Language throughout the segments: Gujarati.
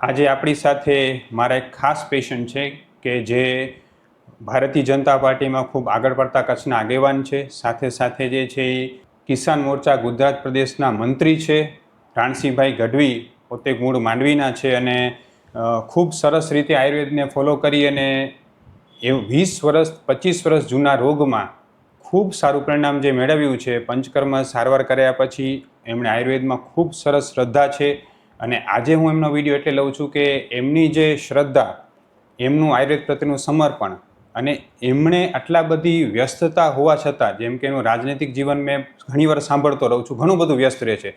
આજે આપણી સાથે મારા એક ખાસ પેશન્ટ છે કે જે ભારતીય જનતા પાર્ટીમાં ખૂબ આગળ પડતા કચ્છના આગેવાન છે. સાથે સાથે જે છે એ કિસાન મોરચા ગુજરાત પ્રદેશના મંત્રી છે. રાણસિંહભાઈ ગઢવી પોતે મૂળ માંડવીના છે અને ખૂબ સરસ રીતે આયુર્વેદને ફોલો કરી અને એ વીસ વર્ષ, પચીસ વર્ષ જૂના રોગમાં ખૂબ સારું પરિણામ જે મેળવ્યું છે. પંચકર્મ સારવાર કર્યા પછી એમણે આયુર્વેદમાં ખૂબ સરસ શ્રદ્ધા છે. અને આજે હું એમનો વીડિયો એટલે લઉં છું કે એમની જે શ્રદ્ધા, એમનું આયુર્વેદ પ્રત્યેનું સમર્પણ અને એમણે આટલા બધી વ્યસ્તતા હોવા છતાં, જેમ કે એનું રાજનૈતિક જીવન મેં ઘણીવાર સાંભળતો રહું છું, ઘણું બધું વ્યસ્ત રહે છે.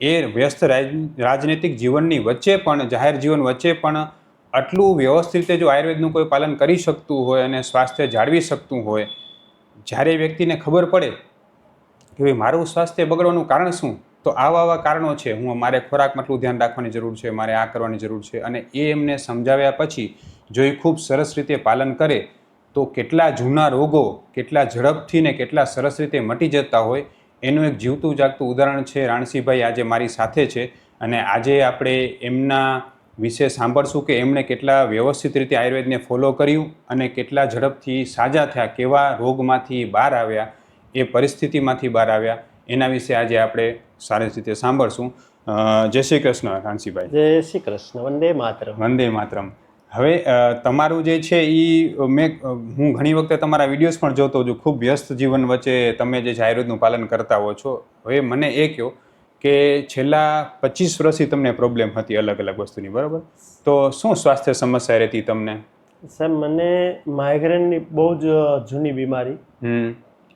એ વ્યસ્ત રાજ- રાજનૈતિક જીવનની વચ્ચે પણ, જાહેર જીવન વચ્ચે પણ આટલું વ્યવસ્થિત રીતે જો આયુર્વેદનું કોઈ પાલન કરી શકતું હોય અને સ્વાસ્થ્ય જાળવી શકતું હોય, જ્યારે વ્યક્તિને ખબર પડે કે ભાઈ મારું સ્વાસ્થ્ય બગડવાનું કારણ શું? તો આવા આવા કારણો છે. હું મારે ખોરાકમાં એટલું ધ્યાન રાખવાની જરૂર છે, મારે આ કરવાની જરૂર છે અને એ એમને સમજાવ્યા પછી જો એ ખૂબ સરસ રીતે પાલન કરે, તો કેટલા જૂના રોગો, કેટલા ઝડપથી ને કેટલા સરસ રીતે મટી જતા હોય, એનું એક જીવતું જાગતું ઉદાહરણ છે રાણસીભાઈ આજે મારી સાથે છે અને આજે આપણે એમના વિશે સાંભળશું કે એમણે કેટલા વ્યવસ્થિત રીતે આયુર્વેદને ફોલો કર્યું અને કેટલા ઝડપથી સાજા થયા, કેવા રોગમાંથી બહાર આવ્યા, એ પરિસ્થિતિમાંથી બહાર આવ્યા. એના વિશે આજે આપણે સારી રીતે સાંભળશું. જય શ્રી કૃષ્ણ કાંસીભાઈ. જય શ્રી કૃષ્ણ વંદે માતરમ. વંદે માતરમ. હવે તમારું જે છે એ મેં હું ઘણી વખતે તમારા વિડીયોઝ પણ જોતો છું. ખૂબ વ્યસ્ત જીવન વચ્ચે તમે જે જાહેરાતનું પાલન કરતા હો છો. હવે મને એ કહો કે છેલ્લા પચીસ વર્ષથી તમને પ્રોબ્લેમ હતી અલગ અલગ વસ્તુની બરાબર? તો શું સ્વાસ્થ્ય સમસ્યા રહેતી તમને? સાહેબ મને માઇગ્રેનની બહુ જ જૂની બીમારી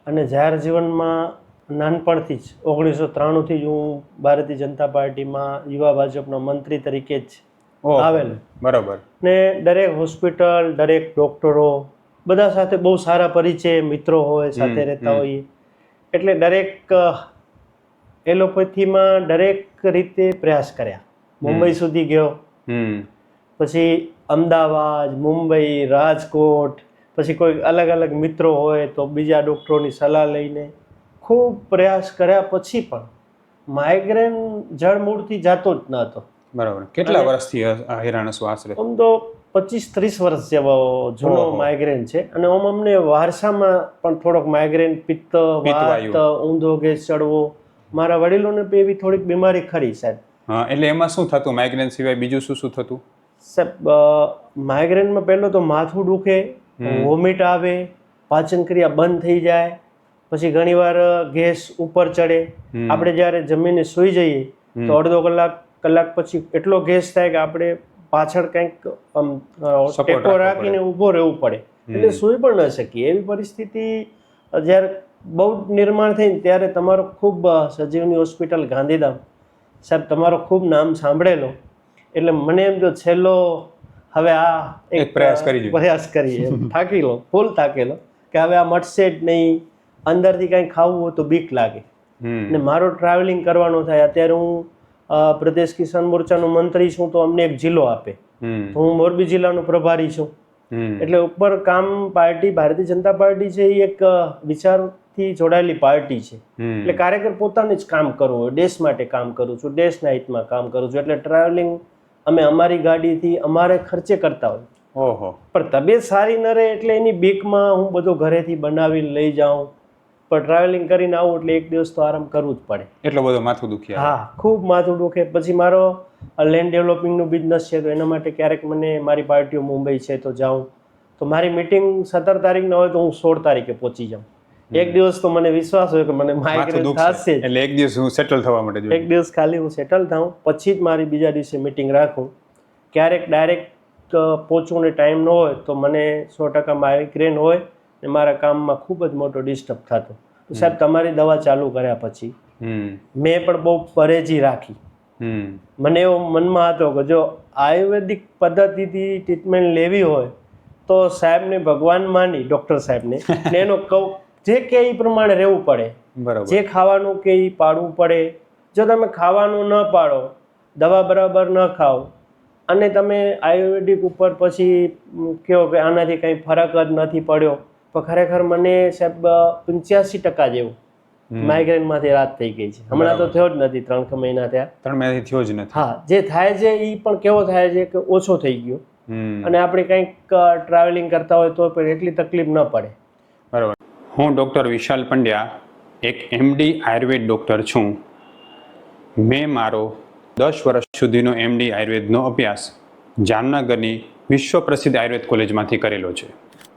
અને જાહેર જીવનમાં નાનપણથી જ ઓગણીસો ત્રાણુંથી જ હું ભારતીય જનતા પાર્ટીમાં યુવા ભાજપના મંત્રી તરીકે જ આવેલ. બરાબર. ને દરેક હોસ્પિટલ દરેક ડોક્ટરો બધા સાથે બહુ સારા પરિચય મિત્રો હોય સાથે રહેતા હોઈએ. એટલે દરેક એલોપેથીમાં દરેક રીતે પ્રયાસ કર્યા. મુંબઈ સુધી ગયો. પછી અમદાવાદ મુંબઈ રાજકોટ પછી કોઈ અલગ અલગ મિત્રો હોય તો બીજા ડોક્ટરોની સલાહ લઈને ખૂબ પ્રયાસ કર્યા પછી પણ માઇગ્રેન જળમૂળથી જાતો જ ન હતો. બરાબર. કેટલા વર્ષથી હેરાન શ્વાસ રહે આમ તો પચીસ ત્રીસ વર્ષ જેવો જૂનો માઇગ્રેન છે અને આમ અમને વારસામાં પણ થોડોક માઇગ્રેન પિત્ત. વાત ઊંધો ગેસ ચડવો મારા વડીલોને પણ એવી થોડીક બીમારી ખરી સાહેબ. હા એટલે એમાં શું થતું? માઇગ્રેન સિવાય બીજું શું શું થતું? સાહેબ માઇગ્રેનમાં પહેલો તો માથું દુખે વોમિટ આવે પાચન ક્રિયા બંધ થઈ જાય પછી ઘણીવાર ગેસ ઉપર ચડે. આપણે જ્યારે જમીને સૂઈ જઈએ તો અડધો કલાક કલાક પછી એટલો ગેસ થાય કે આપણે પાછળ કંઈક ટેકો રાખીને ઊભો રહેવું પડે. એટલે સૂઈ પણ ન શકીએ. એવી પરિસ્થિતિ જ્યારે બહુ નિર્માણ થઈને ત્યારે તમારો ખૂબ સજીવની હોસ્પિટલ ગાંધીધામ. સાહેબ તમારો ખૂબ નામ સાંભળેલો. એટલે મને એમ જો છેલ્લો હવે આ એક પ્રયાસ કરી પ્રયાસ કરીએ. થાકી લો ફૂલ થાકેલો કે હવે આ મટશે જ નહીં. અંદરથી કાંઈ ખાવું હોય તો બીક લાગે. ને મારો ટ્રાવેલિંગ કરવાનો થાય અત્યારે હું પ્રદેશ કિસાન મોરચાનો મંત્રી છું તો અમને એક જિલ્લો આપે. તો હું મોરબી જિલ્લાનો પ્રભારી છું. એટલે ઉપર કામ પાર્ટી ભારતીય જનતા પાર્ટી છે એ એક વિચારથી જોડાયેલી પાર્ટી છે. એટલે કાર્યકર પોતાને જ કામ કરવું હોય દેશ માટે કામ કરું છું દેશના હિતમાં કામ કરું છું. એટલે ટ્રાવેલિંગ અમે અમારી ગાડીથી અમારે ખર્ચે કરતા હોય. ઓહો. પણ તબિયત સારી ન રહે એટલે એની બીકમાં હું બધું ઘરેથી બનાવીને લઈ જાઉં. પણ ટ્રાવેલિંગ કરીને આવું એટલે એક દિવસ તો આરામ કરવું જ પડે. એટલો બધો માથું દુખે હા ખૂબ માથું દુખે. પછી મારો લેન્ડ ડેવલપિંગનું બિઝનેસ છે તો એના માટે ક્યારેક મને મારી પાર્ટીઓ મુંબઈ છે તો જાઉં. તો મારી મિટિંગ સત્તર તારીખના હોય તો હું સોળ તારીખે પહોંચી જાઉં. એક દિવસ તો મને વિશ્વાસ હોય કે મને માઇગ્રેન થશે એટલે એક દિવસ હું સેટલ થવા માટે એક દિવસ ખાલી હું સેટલ થાઉં. પછી જ મારી બીજા દિવસે મિટિંગ રાખું. ક્યારેક ડાયરેક્ટ પહોંચવું ને ટાઈમ ન હોય તો મને સો ટકા માઇગ્રેન હોય. ને મારા કામમાં ખૂબ જ મોટો ડિસ્ટર્બ થતો. તો સાહેબ તમારી દવા ચાલુ કર્યા પછી મેં પણ બહુ પરેજી રાખી. મને એવો મનમાં હતો કે જો આયુર્વેદિક પદ્ધતિથી ટ્રીટમેન્ટ લેવી હોય તો સાહેબને ભગવાન માની ડૉક્ટર સાહેબને. ને એનો કવ જે કે એ પ્રમાણે રહેવું પડે. બરાબર. જે ખાવાનું કે એ પાડવું પડે. જો તમે ખાવાનું ન પાડો દવા બરાબર ન ખાઓ અને તમે આયુર્વેદિક ઉપર પછી કહો કે આનાથી કંઈ ફરક જ નથી પડ્યો તો ખરેખર મને સાહેબ પંચ્યાસી ટકા જેવું માઇગ્રેન માઇગ્રેનમાંથી રાત થઈ ગઈ છે. હમણાં તો થયો જ નથી ત્રણ મહિના થયા. ત્રણ મહિનાથી થયો જ નથી. હા જે થાય છે એ પણ કેવો થાય છે કે ઓછો થઈ ગયો. અને આપણે કંઈક ટ્રાવેલિંગ કરતા હોય તો પણ એટલી તકલીફ ન પડે. બરાબર. હું ડૉક્ટર વિશાલ પંડ્યા એક એમડી આયુર્વેદ ડૉક્ટર છું. મેં મારો દસ વર્ષ સુધીનો એમડી આયુર્વેદનો અભ્યાસ જામનગરની વિશ્વ પ્રસિદ્ધ આયુર્વેદ કોલેજમાંથી કરેલો છે.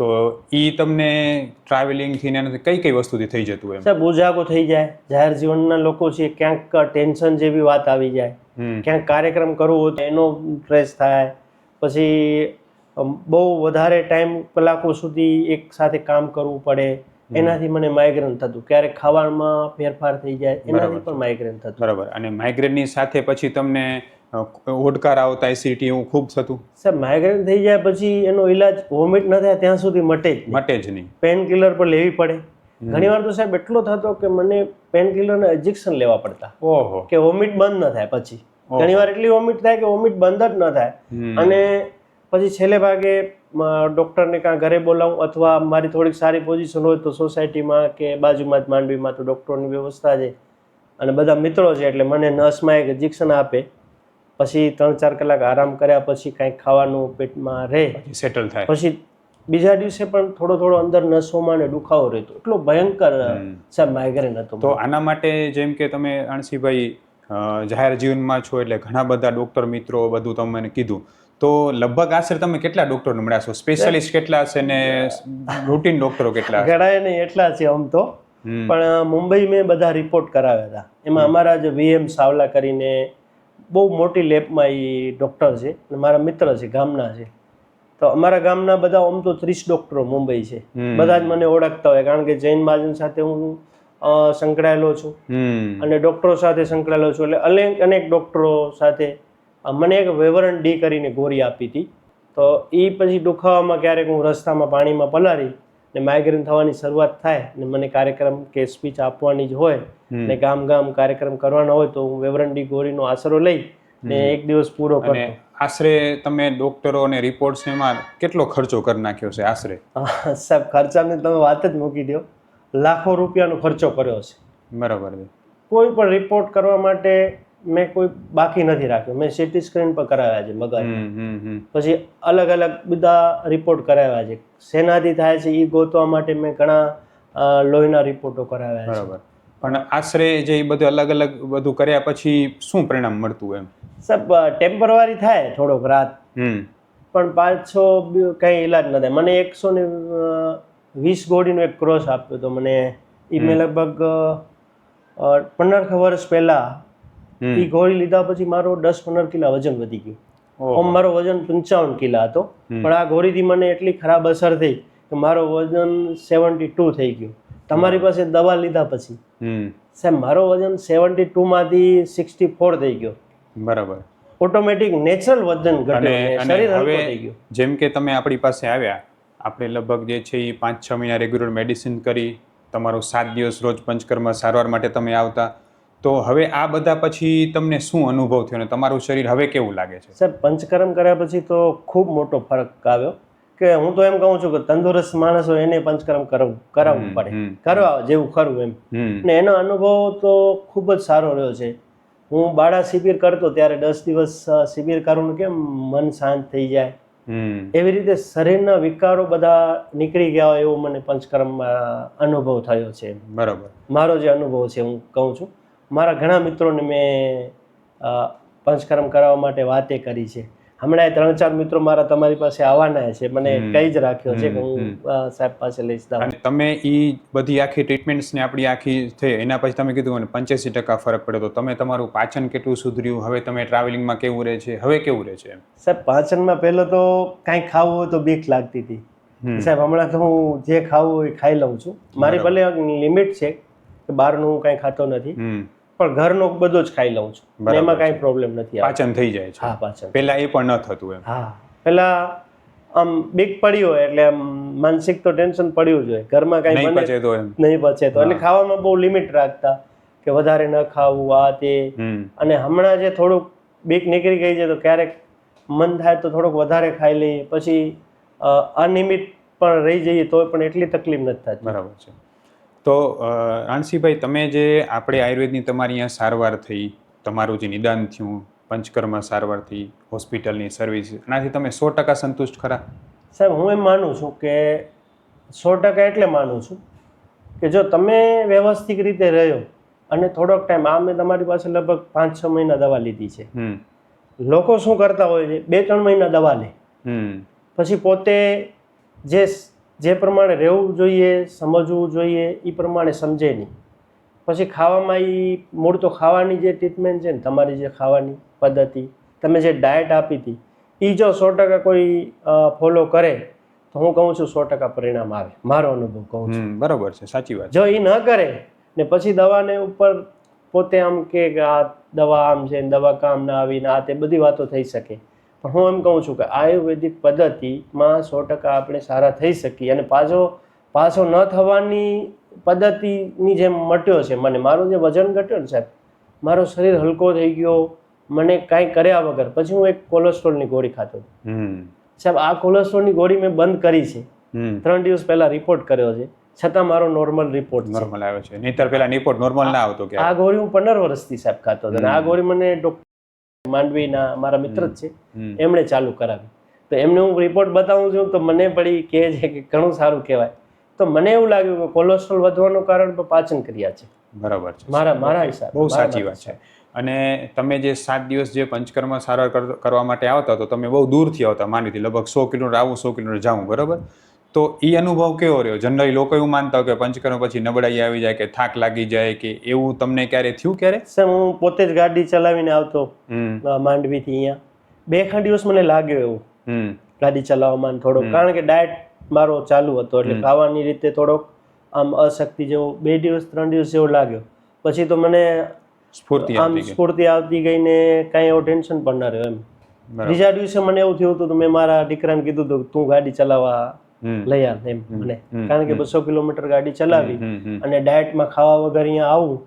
તો એ તમને ટ્રાવેલિંગથી ને કઈ કઈ કઈ વસ્તુથી થઈ જતું એમ? સાહેબ ઉજાગો થઈ જાય જાહેર જીવનના લોકો છે ક્યાંક ટેન્શન જેવી વાત આવી જાય. ક્યાંક કાર્યક્રમ કરવો હોય તો એનો સ્ટ્રેસ થાય. પછી બહુ વધારે ટાઈમ કલાકો સુધી એક સાથે કામ કરવું પડે. એનાથી મને માઇગ્રેન થતું. ક્યારેક ખાવામાં ફેરફાર થઈ જાય એનાથી પણ માઇગ્રેન થતું. બરાબર. અને માઇગ્રેનની સાથે પછી તમને ઓડકાર આવતા એસિડિટી એવું ખૂબ થતું. સાહેબ માઇગ્રેન થઈ જાય પછી એનો ઈલાજ વોમિટ ન થાય ત્યાં સુધી મટે જ મટે જ નહીં. પેન કિલર પણ લેવી પડે. ઘણીવાર તો સાહેબ એટલો થતો કે મને પેન કિલરના ઇન્જેક્શન લેવા પડતા. ઓહો. કે વોમિટ બંધ ન થાય પછી. ઘણીવાર એટલી વોમિટ થાય કે વોમિટ બંધ જ ન થાય. અને પછી છેલ્લે ભાગે ડૉક્ટરને કાં ઘરે બોલાવું અથવા મારી થોડીક સારી પોઝિશન હોય તો સોસાયટીમાં કે બાજુમાં જ માંડવીમાં તો ડૉક્ટરની વ્યવસ્થા છે. અને બધા મિત્રો છે એટલે મને નર્સમાં એક ઇન્જેક્શન આપે. પછી ત્રણ ચાર કલાક આરામ કર્યા પછી કાંઈક ખાવાનું પેટમાં રહે સેટલ થાય. પછી બીજા દિવસે પણ થોડો થોડો અંદર નસોમાં ને દુખાવો રહેતો. એટલો ભયંકર સાહેબ માઇગ્રેન હતો તો આના માટે જેમ કે તમે અણસીભાઈ જાહેર જીવનમાં છો એટલે ઘણા બધા ડોક્ટર મિત્રો બધું તમને કીધું. તો લગભગ આશરે તમે કેટલા ડોક્ટરને મળ્યા છો? સ્પેશિયાલિસ્ટ કેટલા છે ને રૂટીન ડોક્ટરો કેટલા છે? નહીં એટલા છે આમ તો. પણ મુંબઈ મેં બધા રિપોર્ટ કરાવ્યા હતા. એમાં અમારા જ વીએમ સાવલા કરીને બહુ મોટી લેબમાં એ ડૉક્ટર છે અને મારા મિત્ર છે ગામના છે. તો અમારા ગામના બધા આમ તો ત્રીસ ડૉક્ટરો મુંબઈ છે. બધા જ મને ઓળખતા હોય કારણ કે જૈન મહાજન સાથે હું સંકળાયેલો છું. અને ડૉક્ટરો સાથે સંકળાયેલો છું એટલે અનેક અનેક ડૉક્ટરો સાથે મને એક વેવરણ ડી કરીને ગોળી આપી હતી. તો એ પછી દુખાવામાં ક્યારેક હું રસ્તામાં પાણીમાં પલારી ને માઇગ્રેન થવાની શરૂઆત થાય ને મને કાર્યક્રમ કે સ્પીચ આપવાની જ હોય ને ગામ ગામ કાર્યક્રમ કરવાનો હોય તો હું વેવરંડી ડી ગોળીનો આશરો લઈ ને એક દિવસ પૂરો કરતો. આશરે તમે ડોક્ટરો અને રિપોર્ટ્સ એમાં કેટલો ખર્ચો કરી નાખ્યો છે આશરે? સાહેબ ખર્ચાની તમે વાત જ મૂકી દો. લાખો રૂપિયાનો ખર્ચો કર્યો છે બરાબર કોઈ પણ રિપોર્ટ કરવા માટે મેં કોઈ બાકી નથી રાખ્યો. મેં સીટી સ્ક્રીન પર કરાવ્યા છે મગજ. હમ હમ હમ. પછી અલગ અલગ બધા રિપોર્ટ કરાવ્યા છે. શેનાથી થાય છે એ ગોતવા માટે મેં ઘણા લોહીના રિપોર્ટો કરાવ્યા છે. બરાબર. પણ આશરે જે એ બધું અલગ અલગ બધું કર્યા પછી શું પરિણામ મળતું એમ? સબ ટેમ્પરરી થાય થોડોક રાત. હમ. પણ પાંચસો કંઈ ઈલાજ ન થાય. મને એકસો ને વીસ ગોળીનો એક ક્રોસ આપ્યો હતો. મને એ મેં લગભગ પંદર વર્ષ પહેલાં. એ ગોળી લીધા પછી મારો દસ પંદર કિલા વજન વધી ગયું. આમ મારો વજન પંચાવન કિલા હતો. પણ આ ગોળીથી મને એટલી ખરાબ અસર થઈ કે મારો વજન સેવન્ટી ટુ થઈ ગયું. તમારી પાસે દવા લીધા પછી. સાહેબ મારો વજન સેવન્ટી ટુમાંથી સિક્સટી ફોર થઈ ગયો. બરાબર. ઓટોમેટિક નેચરલ વજન ઘટ્યું શરીર હવે થઈ ગયું. જેમ કે તમે આપણી પાસે આવ્યા આપણે લગભગ જે છે એ પાંચ છ મહિના રેગ્યુલર મેડિસિન કરી તમારો સાત દિવસ રોજ પંચકર્મ સારવાર માટે તમે આવતા તો હવે આ બધા પછી તમને શું અનુભવ થયો અને તમારું શરીર હવે કેવું લાગે છે? સાહેબ પંચકર્મ કર્યા પછી તો ખૂબ મોટો ફરક આવ્યો કે હું તો એમ કહું છું કે તંદુરસ્ત માણસ હોય એને પંચકર્મ કરાવવું કરાવવું પડે. કરવા જેવું ખરું એમ. ને એનો અનુભવ તો ખૂબ જ સારો રહ્યો છે. હું બાળા શિબિર કરતો ત્યારે દસ દિવસ શિબિર કરું કેમ મન શાંત થઈ જાય? એવી રીતે શરીરના વિકારો બધા નીકળી ગયા હોય એવો મને પંચકર્મમાં અનુભવ થયો છે. બરાબર. મારો જે અનુભવ છે હું કહું છું. મારા ઘણા મિત્રોને મેં પંચકર્મ કરાવવા માટે વાતે કરી છે. હમણાં ત્રણ ચાર મિત્રો મારા તમારી પાસે આવવાના છે. મને કઈ જ રાખ્યો છે કે હું સાહેબ પાસે લઈશ અને તમે એ બધી આખી ટ્રીટમેન્ટ્સને આપણી આખી થઈ એના પછી તમે કીધું પંચ્યાસી ટકા ફરક પડ્યો તો તમે તમારું પાચન કેટલું સુધર્યું? હવે તમે ટ્રાવેલિંગમાં કેવું રહે છે? હવે કેવું રહે છે સાહેબ પાચનમાં પહેલો તો કાંઈ ખાવું હોય તો બીક લાગતી હતી. સાહેબ હમણાં તો હું જે ખાવું હોય એ ખાઈ લઉં છું. મારી ભલે લિમિટ છે કે બહારનું હું કાંઈ ખાતો નથી. પણ ઘરનો બધો જ ખાઈ લઉં છું. એમાં. કાંઈ પ્રોબ્લેમ નથી પાચન થઈ જાય છે. હા પાચન. પહેલા એ પણ ન થતું એમ. હા. પહેલા આમ બીક પડી હોય એટલે માનસિક તો ટેન્શન પડ્યું જ હોય. ઘરમાં કાંઈ નહીં પચે તો એમ. નહીં પચે તો. એટલે ખાવામાં બહુ લિમિટ રાખતા કે વધારે ન ખાવું આ તે. અને હમણાં જે થોડુંક બીક નીકળી ગઈ છે તો ક્યારેક મન થાય તો થોડુંક વધારે ખાઈ લઈએ. પછી અનિયમિત પણ રહી જઈએ તો પણ એટલી તકલીફ નથી થતી. બરાબર છે. તો રાણસીભાઈ તમે જે આપણે આયુર્વેદની તમારી અહીંયા સારવાર થઈ તમારું જે નિદાન થયું પંચકર્મ સારવાર થઈ હોસ્પિટલની સર્વિસ એનાથી તમે સો ટકા સંતુષ્ટ ખરા? સાહેબ હું એમ માનું છું કે સો ટકા એટલે માનું છું કે જો તમે વ્યવસ્થિત રીતે રહ્યો અને થોડોક ટાઈમ આ મેં તમારી પાસે લગભગ પાંચ છ મહિના દવા લીધી છે. લોકો શું કરતા હોય છે? બે ત્રણ મહિના દવા લે. પછી પોતે જે જે પ્રમાણે રહેવું જોઈએ સમજવું જોઈએ એ પ્રમાણે સમજે નહીં. પછી ખાવામાં એ મૂળ તો ખાવાની જે ટ્રીટમેન્ટ છે ને તમારી જે ખાવાની પદ્ધતિ તમે જે ડાયટ આપી હતી એ જો સો ટકા કોઈ ફોલો કરે તો હું કહું છું સો ટકા પરિણામ આવે. મારો અનુભવ કહું છું. બરાબર છે સાચી વાત જો એ ન કરે ને પછી દવાને ઉપર પોતે આમ કે આ દવા આમ છે ને દવા કામ ના આવીને આ તે બધી વાતો થઈ શકે. પણ હું એમ કહું છું કે આયુર્વેદિક પદ્ધતિમાં સો ટકા આપણે સારા થઈ શકીએ અને પાછો પાછો ન થવાની પદ્ધતિની જેમ મટ્યો છે. મને મારું જે વજન ઘટ્યો ને સાહેબ મારો શરીર હલકો થઈ ગયો મને કાંઈ કર્યા વગર. પછી હું એક કોલેસ્ટ્રોલની ગોળી ખાતો હતો. સાહેબ આ કોલેસ્ટ્રોલની ગોળી મેં બંધ કરી છે. ત્રણ દિવસ પહેલા રિપોર્ટ કર્યો છે. છતાં મારો નોર્મલ રિપોર્ટ નોર્મલ આવે છે. નહીતર પેલા રિપોર્ટ નોર્મલ ના આવતો કે આ ગોળી હું પંદર વર્ષથી સાહેબ ખાતો હતો અને આ ગોળી મને ડોક્ટર માંડવીના મારા મિત્ર જ છે. એમણે ચાલુ કરાવી. તો એમને હું રિપોર્ટ બતાવું છું તો મને પડી કહે છે કે ઘણું સારું કહેવાય. તો મને એવું લાગ્યું કે કોલેસ્ટ્રોલ વધવાનું કારણ પણ પાચન ક્રિયા છે. બરાબર છે. મારા મારા હિસાબ બહુ સાચી વાત છે. અને તમે જે સાત દિવસ જે પંચકર્મ સારવાર કર- કરવા માટે આવતા તો તમે બહુ દૂરથી આવતા માની લગભગ સો કિલોમીટર આવું સો કિલોમીટર જાઉં બરાબર? તો એ અનુભવ કેવો રહ્યો? જનરલી લોકો એવું માનતા હોય કે પંચકર્મ પછી નબળાઈ આવી જાય કે થાક લાગી જાય કે એવું તમને ક્યારે થયું ક્યારે? સર હું પોતે જ ગાડી ચલાવીને આવતો માંડવી થી માંડવીથી અહીંયા. બે ખાંડ દિવસ મને લાગ્યો એવું. ગાડી ચલાવવામાં થોડોક. કારણ કે ડાયટ મારો ચાલુ હતો એટલે ખાવાની રીતે થોડોક આમ અશક્તિ જેવો બે દિવસ ત્રણ દિવસ જેવો લાગ્યો. પછી તો મને સ્ફૂર્તિ આમ સ્ફૂર્તિ આવતી ગઈ ને કાંઈ એવો ટેન્શન પણ ના રહ્યો એમ. બીજા દિવસે મને એવું થયું હતું તો મેં મારા દીકરાને કીધું હતું તું ગાડી ચલાવવા લઈ આવે એમ. મને કારણ કે બસો કિલોમીટર ગાડી ચલાવી અને ડાયટમાં ખાવા વગર અહીંયા આવું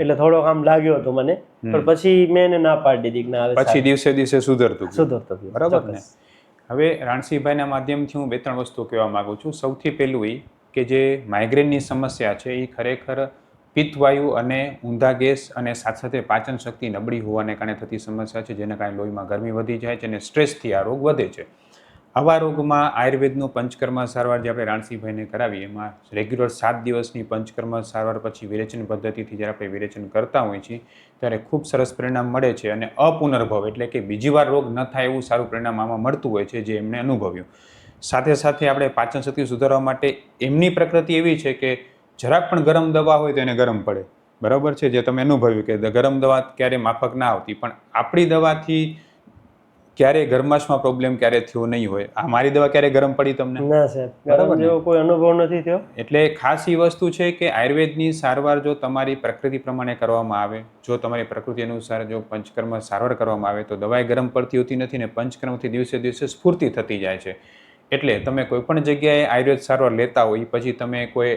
એટલે થોડોક આમ લાગ્યો હતો મને. પણ પછી મેં એને ના પાડી દીધી ના હવે પછી દિવસે દિવસે સુધરતું સુધરતું બરાબર ને? હવે રાણસીભાઈના માધ્યમથી હું બે ત્રણ વસ્તુ કહેવા માગું છું. સૌથી પહેલું એ કે જે માઇગ્રેનની સમસ્યા છે એ ખરેખર પિત્તવાયુ અને ઊંધા ગેસ અને સાથે સાથે પાચન શક્તિ નબળી હોવાને કારણે થતી સમસ્યા છે જેના કારણે લોહીમાં ગરમી વધી જાય છે અને સ્ટ્રેસથી આ રોગ વધે છે. આવા રોગમાં આયુર્વેદનું પંચકર્મ સારવાર જે આપણે રાણસીભાઈને કરાવી એમાં રેગ્યુલર સાત દિવસની પંચકર્મ સારવાર પછી વિરેચન પદ્ધતિથી જ્યારે આપણે વિરેચન કરતા હોઈએ છીએ, ત્યારે ખૂબ સરસ પરિણામ મળે છે અને અપુનર્ભવ એટલે કે બીજી વાર રોગ ન થાય એવું સારું પરિણામ આમાં મળતું હોય છે જે એમણે અનુભવ્યું. સાથે સાથે આપણે પાચન શક્તિ સુધારવા માટે એમની પ્રકૃતિ એવી છે કે જરાક પણ ગરમ દવા હોય તો એને ગરમ પડે. બરાબર છે? જે તમે અનુભવ્યું કે ગરમ દવા ક્યારેય માફક ના આવતી, પણ આપણી દવાથી ક્યારે ગરમાશમાં પ્રોબ્લેમ ક્યારે થયો નહીં હોય? આ મારી દવા ક્યારે ગરમ પડી તમને? ના સાહેબ. બરાબર જેવો કોઈ અનુભવ નથી થયો. એટલે ખાસ એ વસ્તુ છે કે આયુર્વેદની સારવાર જો તમારી પ્રકૃતિ પ્રમાણે કરવામાં આવે જો તમારી પ્રકૃતિ અનુસાર જો પંચકર્મ સારવાર કરવામાં આવે તો દવાએ ગરમ પડતી હોતી નથી ને પંચકર્મથી દિવસે દિવસે સ્ફૂર્તિ થતી જાય છે. એટલે તમે કોઈ પણ જગ્યાએ આયુર્વેદ સારવાર લેતા હોય પછી તમે કોઈ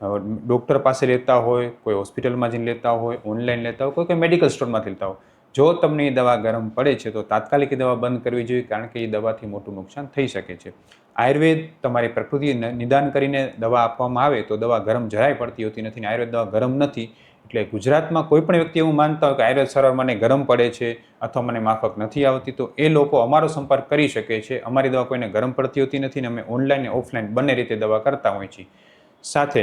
ડૉક્ટર પાસે લેતા હોય કોઈ હોસ્પિટલમાં જઈને લેતા હોય ઓનલાઈન લેતા હોય કોઈ કોઈ મેડિકલ સ્ટોરમાંથી લેતા હોય જો તમને એ દવા ગરમ પડે છે, તો તાત્કાલિક એ દવા બંધ કરવી જોઈએ, કારણ કે એ દવાથી મોટું નુકસાન થઈ શકે છે. આયુર્વેદ તમારી પ્રકૃતિ નિદાન કરીને દવા આપવામાં આવે, તો દવા ગરમ જરાય પડતી હોતી નથી આયુર્વેદ દવા ગરમ નથી. એટલે ગુજરાતમાં કોઈ પણ વ્યક્તિ એવું માનતા હોય કે આયુર્વેદ સારવાર મને ગરમ પડે છે અથવા મને માફક નથી આવતી, તો એ લોકો અમારો સંપર્ક કરી શકે છે. અમારી દવા કોઈને ગરમ પડતી હોતી નથી ને અમે ઓનલાઈન ને ઓફલાઈન બંને રીતે દવા કરતા હોઈએ છીએ. સાથે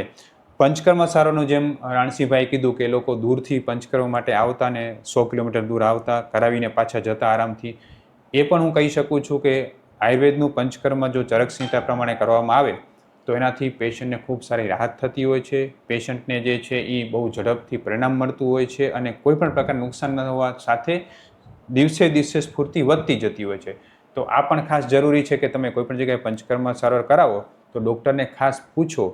પંચકર્મ સારોનું જેમ રાણસીભાઈ કીધું કે લોકો દૂરથી પંચકર્મ માટે આવતા ને સો કિલોમીટર દૂર આવતા કરાવીને પાછા જતા આરામથી, એ પણ હું કહી શકું છું કે આયુર્વેદનું પંચકર્મ જો ચરકસંહિતા પ્રમાણે કરવામાં આવે, તો એનાથી પેશન્ટને ખૂબ સારી રાહત થતી હોય છે. પેશન્ટને જે છે એ બહુ ઝડપથી પરિણામ મળતું હોય છે અને કોઈ પણ પ્રકારનું નુકસાન ન હોવા સાથે દિવસે દિવસે સ્ફૂર્તિ વધતી જતી હોય છે. તો આ પણ ખાસ જરૂરી છે કે તમે કોઈપણ જગ્યાએ પંચકર્મ સારવાર કરાવો, તો ડૉક્ટરને ખાસ પૂછો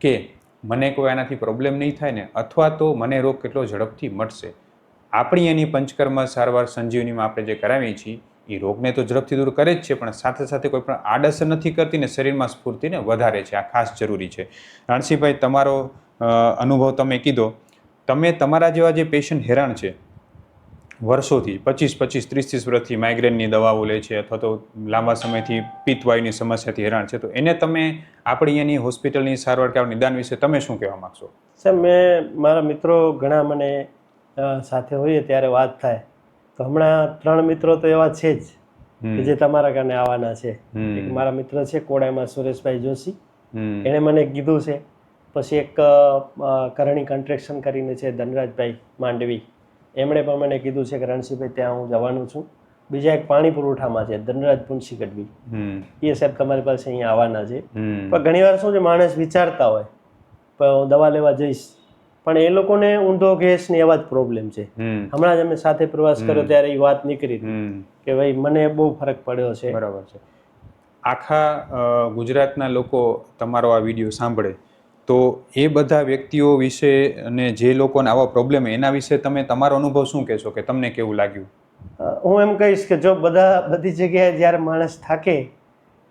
કે મને કોઈ આનાથી પ્રોબ્લેમ નહીં થાય ને, અથવા તો મને રોગ કેટલો ઝડપથી મટશે આપણી એની પંચકર્મ સારવાર સંજીવનીમાં આપણે જે કરાવીએ છીએ એ રોગને તો ઝડપથી દૂર કરે જ છે, પણ સાથે સાથે કોઈ પણ આડઅસર નથી કરતી ને શરીરમાં સ્ફૂર્તિને વધારે છે. આ ખાસ જરૂરી છે. રાણસીભાઈ, તમારો અનુભવ તમે કીધો. તમે તમારા જેવા જે પેશન્ટ હેરાન છે વર્ષોથી પચીસ પચીસ ત્રીસ ત્રીસ વર્ષથી માઇગ્રેનની દવાઓ લે છે અથવા તો લાંબા સમયથી પિત્તવાયુની સમસ્યાથી હેરાન છે. તો એને તમે આપણી એની હોસ્પિટલની સારવાર કે નિદાન વિશે તમે શું કહેવા માગશો? સર મેં મારા મિત્રો ઘણા મને સાથે હોઈએ ત્યારે વાત થાય. તો હમણાં ત્રણ મિત્રો તો એવા છે જ. કે જે તમારા કારણે આવવાના છે. મારા મિત્ર છે કોડાઈમાં સુરેશભાઈ જોશી. એણે મને કીધું છે. પછી એક કરણી કન્ટ્રેક્શન કરીને છે ધનરાજભાઈ માંડવી. એમણે પણ મને કીધું છે કે રણસિંહભાઈ ત્યાં હું જવાનું છું. બીજા એક પાણી પુરવઠામાં છે ધનરાજ પુનસી ગઢવી. એ સાહેબ તમારી પાસે અહીંયા આવવાના છે. પણ પણ ઘણીવાર શું છે માણસ વિચારતા હોય પણ હું દવા લેવા જઈશ. પણ એ લોકોને ઊંધો ગેસ ને એવા જ પ્રોબ્લેમ છે. હમણાં જ અમે સાથે પ્રવાસ કર્યો ત્યારે એ વાત નીકળી કે ભાઈ મને બહુ ફરક પડ્યો છે. બરાબર છે. આખા ગુજરાતના લોકો તમારો આ વીડિયો સાંભળે તો એ બધા વ્યક્તિઓ વિશે અને જે લોકોને આવા પ્રોબ્લેમ એના વિશે તમે તમારો અનુભવ શું કહેશો કે તમને કેવું લાગ્યું? હું એમ કહીશ કે જો બધા, બધી જગ્યાએ જ્યારે માણસ થાકે,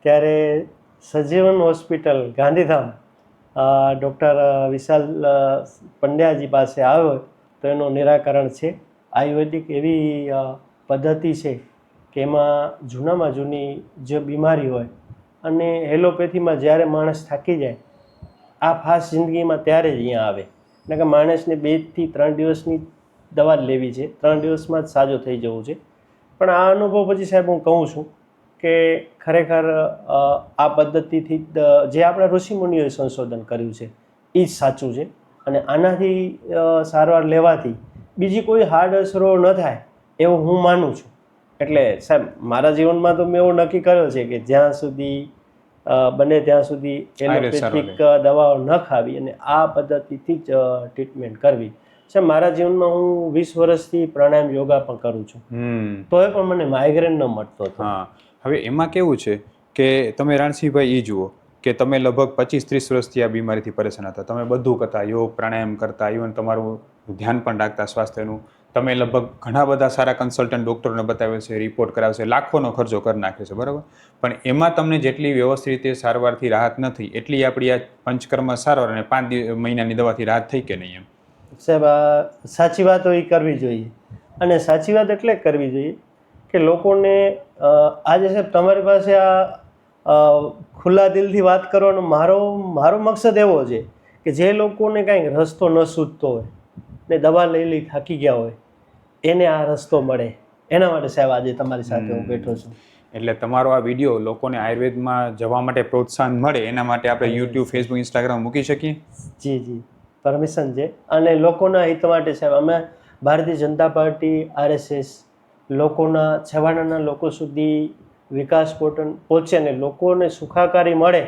ત્યારે સજીવન હોસ્પિટલ, ગાંધીધામ ડૉક્ટર વિશાલ પંડ્યાજી પાસે આવ્યો તો એનું નિરાકરણ છે. આયુર્વેદિક એવી પદ્ધતિ છે કે એમાં જૂનામાં જૂની જે બીમારી હોય અને એલોપેથીમાં જ્યારે માણસ થાકી જાય આ ફાસ્ટ જિંદગીમાં ત્યારે જ અહીંયા આવે. એટલે કે માણસને બેથી ત્રણ દિવસની દવા લેવી છે. ત્રણ દિવસમાં જ સાજો થઈ જવું છે. પણ આ અનુભવ પછી સાહેબ હું કહું છું કે ખરેખર આ પદ્ધતિથી જે આપણા ઋષિમુનિઓએ સંશોધન કર્યું છે એ જ સાચું છે. અને આનાથી સારવાર લેવાથી બીજી કોઈ હાર્ડ અસરો ન થાય એવું હું માનું છું. એટલે સાહેબ, મારા જીવનમાં તો મેં એવું નક્કી કર્યો છે કે જ્યાં સુધી બને ત્યાં સુધી એલોપેથિક દવાઓ ન ખાવી અને આ પદ્ધતિથી જ ટ્રીટમેન્ટ કરવી. છે મારા જીવનમાં હું વીસ વર્ષથી પ્રાણાયામ યોગા પણ કરું છું. તો તોય પણ મને માઇગ્રેન ન મળતો હતો. હવે એમાં કેવું છે કે તમે રાણસિંહભાઈ એ જુઓ કે તમે લગભગ પચીસ ત્રીસ વર્ષથી આ બીમારીથી પરેશાન હતા. તમે બધું કરતા યોગ પ્રાણાયામ કરતા ઇવન તમારું ધ્યાન પણ રાખતા સ્વાસ્થ્યનું તમે લગભગ ઘણા બધા સારા કન્સલ્ટન્ટ ડૉક્ટરોને બતાવે છે રિપોર્ટ કરાવે છે, લાખોનો ખર્ચો કરી નાખ્યો છે, બરાબર? પણ એમાં તમને જેટલી વ્યવસ્થિત રીતે સારવારથી રાહત નથી, એટલી આપણી આ પંચકર્મ સારવાર અને પાંચ મહિનાની દવાથી રાહત થઈ કે નહીં એમ? સાહેબ સાચી વાત એ કરવી જોઈએ. અને સાચી વાત એટલે કરવી જોઈએ કે લોકોને આજે સાહેબ તમારી પાસે આ ખુલ્લા દિલથી વાત કરવાનો મારો મારો મકસદ એવો છે કે જે લોકોને કાંઈક રસ્તો ન સૂચતો હોય, ને દવા લઈ લઈ થાકી ગયા હોય એને આ રસ્તો મળે. એના માટે સાહેબ આજે તમારી સાથે હું બેઠો છું. એટલે તમારો આ વીડિયો લોકોને આયુર્વેદમાં જવા માટે પ્રોત્સાહન મળે એના માટે આપણે યુટ્યુબ ફેસબુક ઇન્સ્ટાગ્રામ મૂકી શકીએ? જી જી. પરમિશન છે. અને લોકોના હિત માટે સાહેબ અમે ભારતીય જનતા પાર્ટી આરએસએસ લોકોના છેવાડાના લોકો સુધી વિકાસ પોટન પહોંચે અને લોકોને સુખાકારી મળે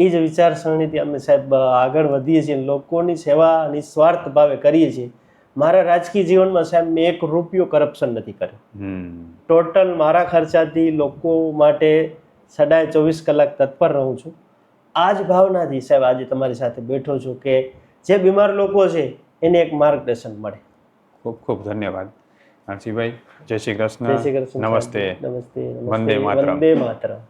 એ જ વિચારસરણીથી અમે સાહેબ આગળ વધીએ છીએ લોકોની સેવા નિસ્વાર્થ ભાવે કરીએ છીએ. મારા રાજકીય જીવનમાં સાહેબ મેં એક રૂપિયો કરપ્શન નથી કર્યો. ટોટલ મારા ખર્ચાથી લોકો માટે સદાય ચોવીસ કલાક તત્પર રહું છું. આ જ ભાવનાથી સાહેબ આજે તમારી સાથે બેઠો છું કે જે બીમાર લોકો છે એને એક માર્ગદર્શન મળે. ખૂબ ખૂબ ધન્યવાદ. હર્ષિભાઈ જય શ્રી જય શ્રી કૃષ્ણ કૃષ્ણ નમસ્તે નમસ્તે. વંદે માતરમ. વંદે માતરમ.